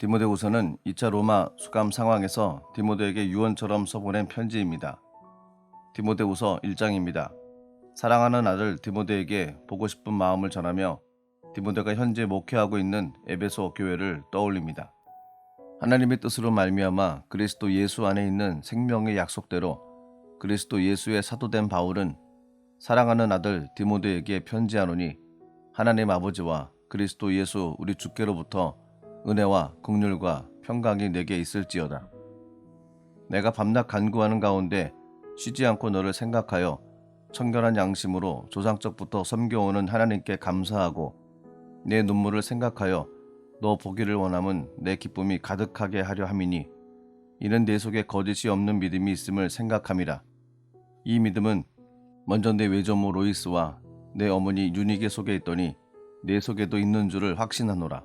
디모데후서는 2차 로마 수감 상황에서 디모데에게 유언처럼 써보낸 편지입니다. 디모데후서 1장입니다. 사랑하는 아들 디모데에게 보고 싶은 마음을 전하며 디모데가 현재 목회하고 있는 에베소 교회를 떠올립니다. 하나님의 뜻으로 말미암아 그리스도 예수 안에 있는 생명의 약속대로 그리스도 예수의 사도된 바울은 사랑하는 아들 디모데에게 편지하노니 하나님 아버지와 그리스도 예수 우리 주께로부터 은혜와 긍휼과 평강이 내게 있을지어다. 내가 밤낮 간구하는 가운데 쉬지 않고 너를 생각하여 청결한 양심으로 조상적부터 섬겨오는 하나님께 감사하고 내 눈물을 생각하여 너 보기를 원함은 내 기쁨이 가득하게 하려 함이니 이는 내 속에 거짓이 없는 믿음이 있음을 생각함이라. 이 믿음은 먼저 내 외조모 로이스와 내 어머니 유니게 속에 있더니 내 속에도 있는 줄을 확신하노라.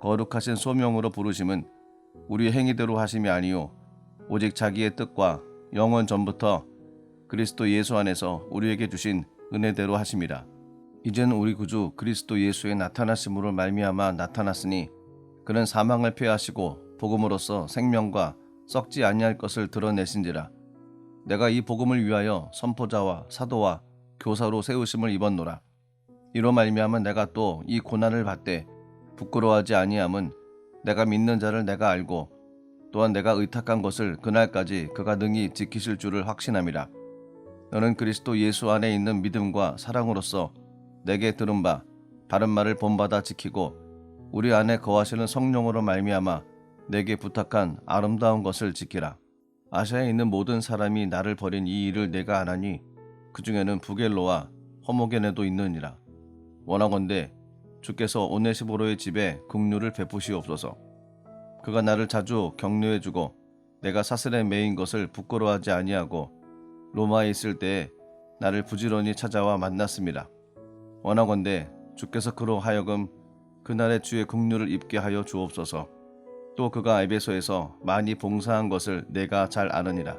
거룩하신 소명으로 부르심은 우리 행위대로 하심이 아니요 오직 자기의 뜻과 영원 전부터 그리스도 예수 안에서 우리에게 주신 은혜대로 하심이라. 이제는 우리 구주 그리스도 예수의 나타나심으로 말미암아 나타났으니 그는 사망을 폐하시고 복음으로써 생명과 썩지 아니할 것을 드러내신지라. 내가 이 복음을 위하여 선포자와 사도와 교사로 세우심을 입었노라. 이로 말미암아 내가 또 이 고난을 받되 부끄러워하지 아니함은 내가 믿는 자를 내가 알고 또한 내가 의탁한 것을 그날까지 그가 능히 지키실 줄을 확신함이라. 너는 그리스도 예수 안에 있는 믿음과 사랑으로서 내게 들은 바 바른 말을 본받아 지키고 우리 안에 거하시는 성령으로 말미암아 내게 부탁한 아름다운 것을 지키라. 아시아에 있는 모든 사람이 나를 버린 이 일을 내가 안하니 그 중에는 부겔로와 허모게네도 있느니라. 원하건대 주께서 오네시보로의 집에 긍휼을 베푸시옵소서. 그가 나를 자주 격려해주고 내가 사슬에 매인 것을 부끄러워하지 아니하고 로마에 있을 때에 나를 부지런히 찾아와 만났습니다. 원하건대 주께서 그로 하여금 그날의 주의 긍휼을 입게 하여 주옵소서. 또 그가 에베소에서 많이 봉사한 것을 내가 잘 아느니라.